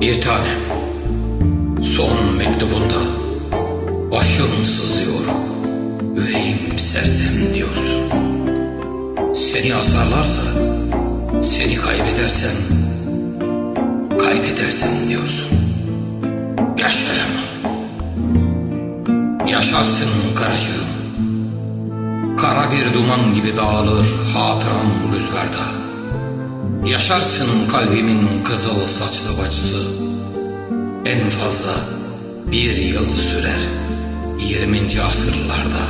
Bir tanem, son mektubunda başım sızlıyor, yüreğim sersem diyorsun. Seni asarlarsa, seni kaybedersem, kaybedersem diyorsun. Yaşayamam. Yaşarsın karıcığım. Kara bir duman gibi dağılır hatıram rüzgarda. Yaşarsın kalbimin kızıl saçlı bacısı. En fazla bir yıl sürer yirminci asırlarda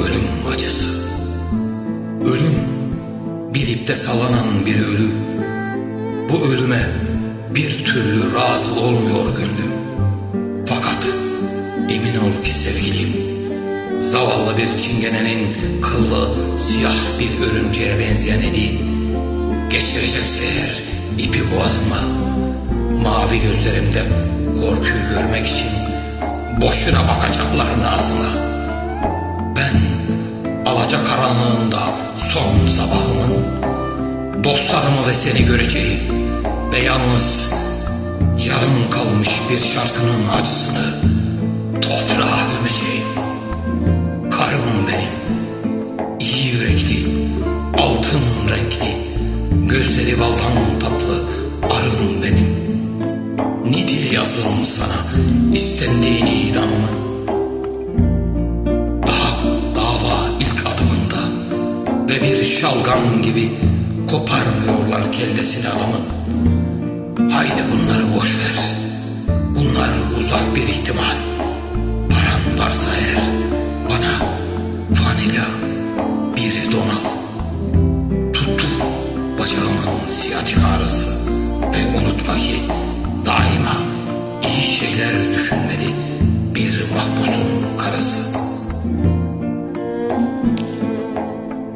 ölüm acısı. Ölüm bir ipte sallanan bir ölü. Bu ölüme bir türlü razı olmuyor gönlüm. Fakat emin ol ki sevgilim, zavallı bir çingenenin kıllı siyah bir örümceğe benzeyen eli geçirecekse eğer ipi boğazıma, mavi gözlerimde korkuyu görmek için boşuna bakacaklar ağzıma. Ben alacakaranlığında son sabahımın dostlarımı ve seni göreceğim ve yalnız yarım kalmış bir şarkının acısını toprağa gömeceğim. Gözleri baldan tatlı, arım benim. Ne diye yazdım sana istendiğin idamımı? Daha dava ilk adımında ve bir şalgam gibi koparmıyorlar kellesini adamın. Haydi bunları boş ver. Bunlar uzak bir ihtimal. graça.